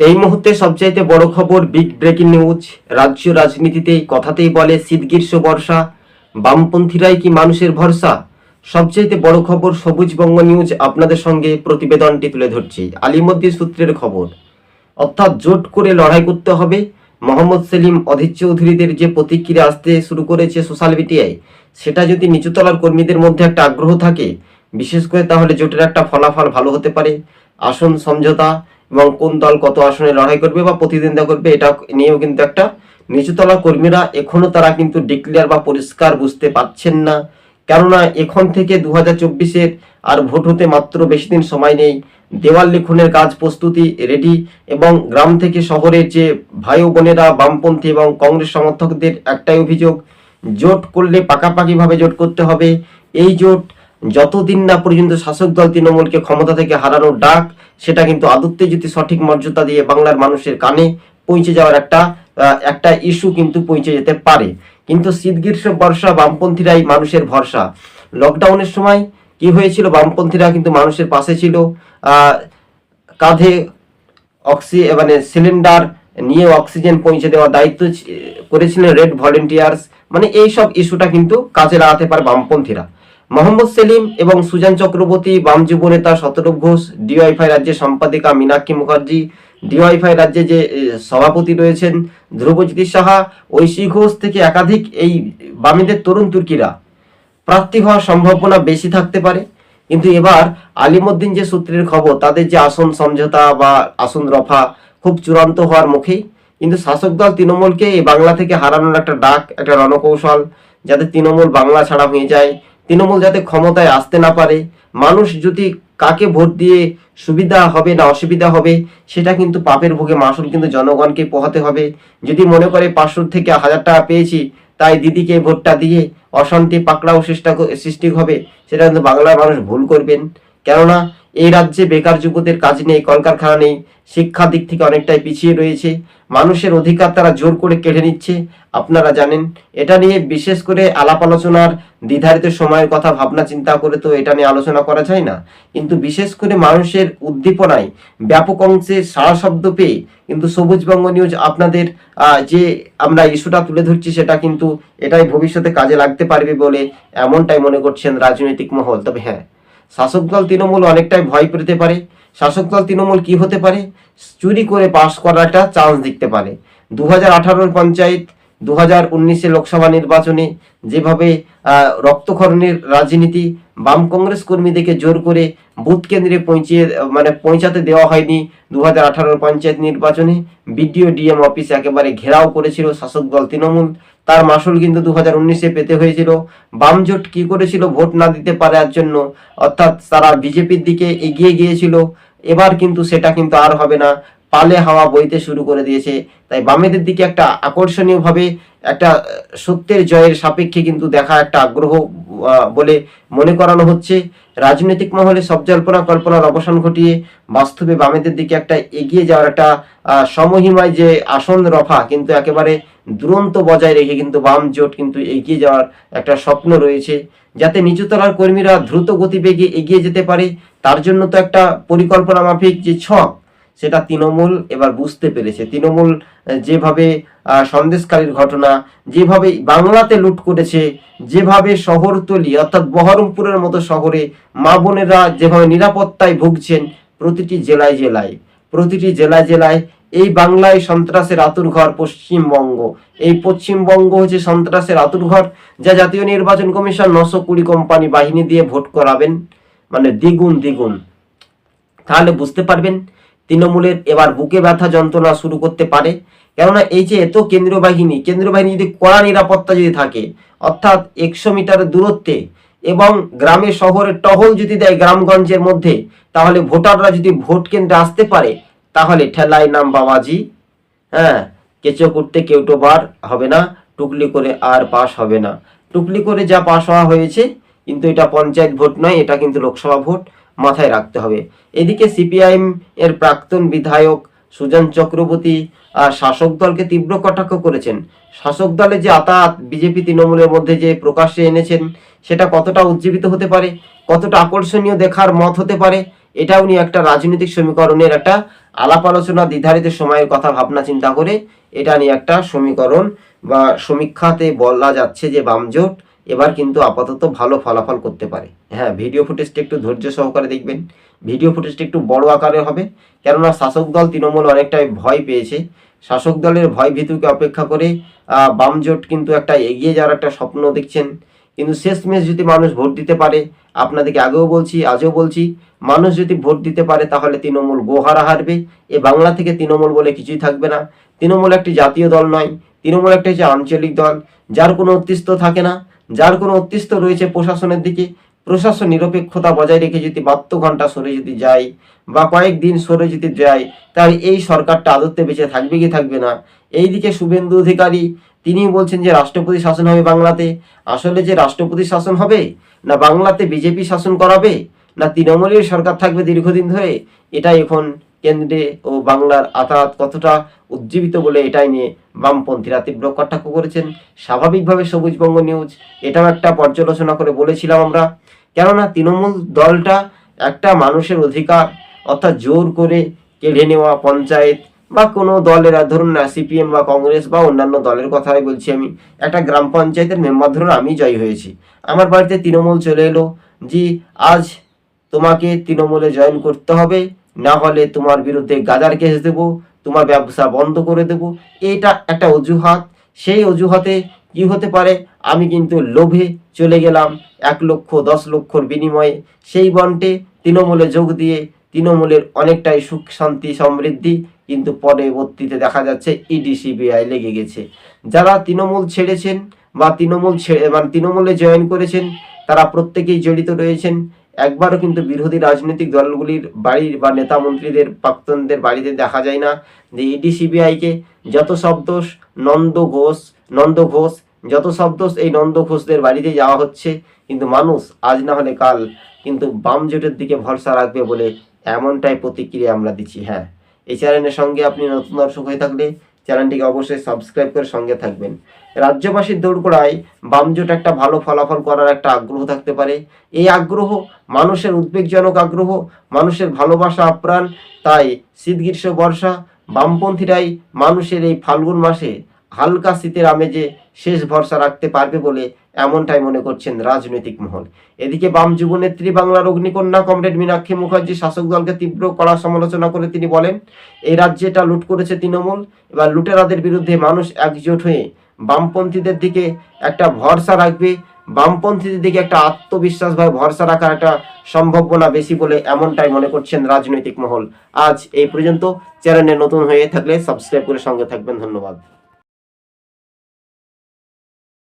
এই মুহূর্তে সবচাইতে বড় খবর বিগ ব্রেকিং নিউজ রাজ্য রাজনীতিতে কথাতেই বলে শীত, গ্রীষ্ম, বর্ষা। বামপন্থীরাই কি মানুষের ভরসা? সবচাইতে বড় খবর সবুজবঙ্গ নিউজ আপনাদের সঙ্গে প্রতিবেদনটি তুলে ধরছি। আলিমদ্দি সূত্রের খবর, অর্থাৎ জোট করে লড়াই করতে হবে। মোহাম্মদ সেলিম, অধীর চৌধুরীদের যে প্রতিক্রিয়া আসতে শুরু করেছে সোশ্যাল মিডিয়ায় সেটা যদি নিচুতলার কর্মীদের মধ্যে একটা আগ্রহ থাকে, বিশেষ করে তাহলে জোটের একটা ফলাফল ভালো হতে পারে। আসন সমঝোতা এবং কোন দল কত আসনে লড়াই করবে বা প্রতিদ্বন্দ্বিতা করবে, এটা নিয়েও কিন্তু একটা নিচুতলা কর্মীরা এখনও তারা কিন্তু ডিক্লেয়ার বা পরিষ্কার বুঝতে পারছেন না। কেননা এখন থেকে দু হাজার চব্বিশের আর ভোট হতে মাত্র বেশি দিন সময় নেই। দেওয়াল লিখনের কাজ প্রস্তুতি রেডি এবং গ্রাম থেকে শহরের যে ভাই বোনেরা, বামপন্থী এবং কংগ্রেস সমর্থকদের একটাই অভিযোগ, জোট করলে পাকাপাকিভাবে জোট করতে হবে। এই জোট যতদিন না পর্যন্ত শাসক দল তৃণমূলকে ক্ষমতা থেকে হারানোর ডাক, সেটা কিন্তু আদত্তে যদি সঠিক মর্যাদা দিয়ে বাংলার মানুষের কানে পৌঁছে যাওয়ার একটা একটা ইস্যু কিন্তু পৌঁছে যেতে পারে। কিন্তু শীত গ্রীষ্ম বর্ষা, বামপন্থীরাই মানুষের ভরসা। লকডাউনের সময় কি হয়েছিল? বামপন্থীরা কিন্তু মানুষের পাশে ছিল। কাঁধে অক্সি মানে সিলিন্ডার নিয়ে অক্সিজেন পৌঁছে দেওয়ার দায়িত্ব করেছিলেন রেড ভলেন্টিয়ার্স মানে এই সব ইস্যুটা কিন্তু কাজে লাগাতে পারে বামপন্থীরা। মোহাম্মদ সেলিম এবং সুজান চক্রবর্তী, বাম যুব নেতা শতরূপ ঘোষ, ডিওয়াইফাই রাজ্যের সম্পাদিকা মীনাক্ষী মুখার্জি, ডিওয়াইফাই রাজ্যে যে সভাপতি রয়েছেন ধ্রুবজ্যোতি সাহা, ঐশী ঘোষ থেকে একাধিক এই বামেদের তরুণ তুর্কিরা। প্রার্থী হওয়ার সম্ভাবনা বেশি থাকতে পারে, কিন্তু এবার আলিমুদ্দিন যে সূত্রের খবর, তাদের যে আসন সমঝোতা বা আসন রফা খুব চূড়ান্ত হওয়ার মুখেই, কিন্তু শাসক দল তৃণমূলকে এই বাংলা থেকে হারানোর একটা ডাক, একটা রণকৌশল, যাতে তৃণমূল বাংলা ছাড়া হয়ে যায় তৃণমূল যাতে ক্ষমতায় আসতে না পারে, মানুষ যদি কাকে ভোট দিয়ে সুবিধা হবে না অসুবিধা হবে, সেটা কিন্তু পাপের ভোগে মাসুল কিন্তু জনগণকে পোহাতে হবে। যদি মনে করে পাঁচশো থেকে হাজার টাকা পেয়েছি, তাই দিদিকে ভোটটা দিয়ে অশান্তি পাকড়াও চেষ্টা সৃষ্টি হবে, সেটা কিন্তু বাংলার মানুষ ভুল করবেন। কেননা, এই রাজ্যে বেকার যুবদের কাজ নেই, কলকারখানা নেই শিক্ষার দিক থেকে অনেকটাই পিছিয়ে রয়েছে। মানুষের অধিকার তারা জোর করে কেড়ে নিচ্ছে, আপনারা জানেন। এটা নিয়ে বিশেষ করে আলাপ আলোচনার নির্ধারিত সময়ের কথা, ভাবনা, চিন্তা করে তো এটা নিয়ে আলোচনা করা যায় না। কিন্তু বিশেষ করে মানুষের উদ্দীপনায় ব্যাপক অংশে সারা শব্দ পেয়ে কিন্তু সবুজবঙ্গ নিউজ আপনাদের যে আমরা ইস্যুটা তুলে ধরছি সেটা কিন্তু এটাই ভবিষ্যতে কাজে লাগতে পারবে বলে এমনটাই মনে করছেন রাজনৈতিক মহল। তবে হ্যাঁ শাসক দল তৃণমূল অনেকটাই ভয় পেতে পারে। শাসক দল তৃণমূল কি হতে পারে? চুরি করে পাশ করার একটা চান্স দেখতে পারে। দু হাজার আঠারোর পঞ্চায়েত দু হাজার উনিশে লোকসভা নির্বাচনে যেভাবে রক্তক্ষরণের রাজনীতি বাম কংগ্রেস কর্মীদেরকে জোর করে বুথ কেন্দ্রে পৌঁছিয়ে মানে পৌঁছাতে দেওয়া হয়নি দু হাজার পঞ্চায়েত নির্বাচনে। বিডিও, ডিএম অফিস একেবারে ঘেরাও করেছিল শাসক দল তৃণমূল। তার মাসুল কিন্তু দু হাজার উনিশে পেতে হয়েছিল। বাম জোট কি করেছিল ভোট না দিতে পারার জন্য, অর্থাৎ তারা বিজেপির দিকে এগিয়ে গিয়েছিল। এবার কিন্তু সেটা কিন্তু আর হবে না। পালে হাওয়া বইতে শুরু করে দিয়েছে। তাই বামেদের দিকে একটা আকর্ষণীয়ভাবে একটা সত্যের জয়ের সাপেক্ষে কিন্তু দেখা একটা আগ্রহ বলে মনে করানো হচ্ছে। রাজনৈতিক মহলে সব জল্পনা কল্পনার অবসান ঘটিয়ে বাস্তবে বামেদের দিকে একটা এগিয়ে যাওয়ার একটা সমহিমায় যে আসন রফা কিন্তু একেবারে দুরন্ত বজায় রেখে কিন্তু বাম জোট কিন্তু এগিয়ে যাওয়ার একটা স্বপ্ন রয়েছে। যাতে নিচুতলার কর্মীরা দ্রুত গতিবেগে এগিয়ে যেতে পারে, তার জন্য তো একটা পরিকল্পনা মাফিক যে ছক সেটা তৃণমূল এবার বুঝতে পেরেছে। তৃণমূল যেভাবে সন্দেশকারীর ঘটনা, যেভাবে বাংলাতে লুট করেছে, যেভাবে শহরতলি, অর্থাৎ বহরমপুরের মতো শহরে মা বোনেরা যেভাবে নিরাপত্তায় ভুগছেন প্রতিটি জেলায় জেলায়, প্রতিটি জেলায় জেলায় এই বাংলায় সন্ত্রাসের আতুর ঘর পশ্চিমবঙ্গ। এই পশ্চিমবঙ্গ হচ্ছে সন্ত্রাসের আতুর ঘর যা জাতীয় নির্বাচন কমিশন নশো কুড়ি কোম্পানি বাহিনী দিয়ে ভোট করাবেন। মানে দ্বিগুণ দ্বিগুণ। তাহলে বুঝতে পারবেন তৃণমূলের এবার বুকে ব্যথা যন্ত্রণা শুরু করতে পারে। কেননা এই যে এত কেন্দ্রীয় বাহিনী কেন্দ্রীয় বাহিনী যদি কড়া নিরাপত্তা যদি থাকে, অর্থাৎ একশো মিটারের দূরত্বে এবং গ্রামে শহরে টহল যদি দেয় গ্রামগঞ্জের মধ্যে, তাহলে ভোটাররা যদি ভোট কেন্দ্রে আসতে পারে, তাহলে ঠেলায় নাম বাবাজি। হ্যাঁ কেঁচো করতে কেউটোবার হবে না, টুকলি করে আর পাস হবে না। টুকলি করে যা পাস হওয়া হয়েছে, কিন্তু এটা পঞ্চায়েত ভোট নয়, এটা কিন্তু লোকসভা ভোট। মাথায় রাখতে হবে। এদিকে সিপিআইএম এর প্রাক্তন বিধায়ক সুজন চক্রবর্তী আর শাসক দলকে তীব্র কটাক্ষ করেছেন। শাসক দলে যে আতাত বিজেপি তৃণমূলের মধ্যে যে প্রকাশ্যে এনেছেন, সেটা কতটা উজ্জীবিত হতে পারে, কতটা আকর্ষণীয় দেখার মত হতে পারে, এটাও নিয়ে একটা রাজনৈতিক সমীকরণের একটা আলাপ আলোচনা নির্ধারিত সময়ের কথা ভাবনা চিন্তা করে এটা নিয়ে একটা সমীকরণ বা সমীক্ষাতে বলা যাচ্ছে যে বামজোট এবার কিন্তু আপাতত ভালো ফলাফল করতে পারে। হ্যাঁ ভিডিও ফুটেজটা একটু ধৈর্য সহকারে দেখবেন। ভিডিও ফুটেজটা একটু বড় আকারে হবে। কেননা শাসক দল তৃণমূল অনেকটাই ভয় পেয়েছে। শাসক দলের ভয় ভীতুকে অপেক্ষা করে বামজোট কিন্তু একটা এগিয়ে যাওয়ার একটা স্বপ্ন দেখছেন। কিন্তু শেষমেশ যদি মানুষ ভোট দিতে পারে, আপনাদেরকে আগেও বলছি, আজও বলছি, মানুষ যদি ভোট দিতে পারে তাহলে তৃণমূল গোহারা হারবে। এ বাংলা থেকে তৃণমূল বলে কিছুই থাকবে না। তৃণমূল একটি জাতীয় দল নয়, তৃণমূল একটা হচ্ছে আঞ্চলিক দল, যার কোনো অস্তিত্ব থাকে না। যার কোনো অস্তিত্ব রয়েছে প্রশাসনের দিকে, প্রশাসন নিরপেক্ষতা বজায় রেখে যদি বাহাত্তর ঘণ্টা সরে যদি যায় বা কয়েকদিন সরে যদি যায়, তাহলে এই সরকারটা আদতে বেঁচে থাকবে কি থাকবে না? এইদিকে শুভেন্দু অধিকারী তিনি বলছেন যে রাষ্ট্রপতি শাসন হবে বাংলাতে। আসলে যে রাষ্ট্রপতি শাসন হবে, না বাংলাতে বিজেপি শাসন করাবে, না তৃণমূলের সরকার থাকবে দীর্ঘদিন ধরে এটা এখন কেন্দ্রে ও বাংলার আতাত কতটা উজ্জীবিত বলে এটাই নিয়ে বামপন্থীরা তীব্র কটাক্ষ করেছেন। স্বাভাবিকভাবে সবুজবঙ্গ নিউজ এটাও একটা পর্যালোচনা করে বলেছিলাম আমরা। কেননা তৃণমূল দলটা একটা মানুষের অধিকার, অর্থাৎ জোর করে কেড়ে নেওয়া পঞ্চায়েত বা কোনো দলের ধরুন না সিপিএম বা কংগ্রেস বা অন্যান্য দলের কথাই বলছি আমি। একটা গ্রাম পঞ্চায়েতের মেম্বার ধরুন আমি জয়ী হয়েছি। আমার বাড়িতে তৃণমূল চলে এলো। যে আজ তোমাকে তৃণমূলে জয়েন করতে হবে। না হলে তোমার বিরুদ্ধে গাজার কেস দেবো, তোমার ব্যবসা বন্ধ করে দেবো। এটা একটা অজুহাত। সেই অজুহাতে কি হতে পারে? আমি কিন্তু লোভে চলে গেলাম। এক লক্ষ, দশ লক্ষর বিনিময়ে সেই বন্টে তৃণমূলে যোগ দিয়ে তৃণমূলের অনেকটাই সুখ, শান্তি, সমৃদ্ধি কিন্তু পরবর্তীতে দেখা যাচ্ছে ইডি, সিবিআই লেগে গেছে। যারা তৃণমূল ছেড়েছেন বা তৃণমূল ছেড়ে মানে তৃণমূলে জয়েন করেছেন, তারা প্রত্যেকেই জড়িত রয়েছেন। একবারও কিন্তু বিরোধী রাজনৈতিক দলগুলির বাড়ির বা নেতা মন্ত্রীদের, প্রাক্তনদের বাড়িতে দেখা যায় না যে ইডি সিবিআইকে যত সব দোষ নন্দ ঘোষ নন্দ ঘোষ, যত সব দোষ এই নন্দ ঘোষদের বাড়িতে যাওয়া হচ্ছে, কিন্তু মানুষ আজ না হলে কাল কিন্তু বাম জোটের দিকে ভরসা রাখবে বলে এমনটাই প্রতিক্রিয়া আমরা দিচ্ছি। হ্যাঁ এই চ্যানেলের সঙ্গে আপনি নতুন দর্শক হয়ে থাকলে চ্যানেলটিকে অবশ্যই সাবস্ক্রাইব করে সঙ্গে থাকবেন। রাজ্যবাসীর দৌড়গোড়ায় বামজোট একটা ভালো ফলাফল করার একটা আগ্রহ থাকতে পারে। এই আগ্রহ মানুষের উদ্বেগজনক আগ্রহ, মানুষের ভালোবাসা, আপ্রাণ, তাই শীত গ্রীষ্ম বর্ষা, বামপন্থীরাই মানুষের এই ফাল্গুন মাসে হালকা শীতের আমেজে শেষ ভরসা রাখতে পারবে বলে এমনটাই মনে করছেন রাজনৈতিক মহল। এদিকে বাম যুবনেত্রী বাংলার অগ্নিকন্যা কমরেড মীনাক্ষী মুখার্জি শাসক দলকে তীব্র কড়া সমালোচনা করে তিনি বলেন, এই রাজ্যে এটা লুট করেছে তৃণমূল। এবার লুটেরাদের বিরুদ্ধে মানুষ একজোট হয়ে বামপন্থীদের দিকে একটা ভরসা রাখবে। বামপন্থীদের দিকে একটা আত্মবিশ্বাস বা ভরসা রাখার একটা সম্ভাবনা বেশি বলে এমনটাই মনে করছেন রাজনৈতিক মহল। আজ এই পর্যন্ত। চ্যানেলে নতুন হয়ে থাকলে সাবস্ক্রাইব করে সঙ্গে থাকবেন। ধন্যবাদ।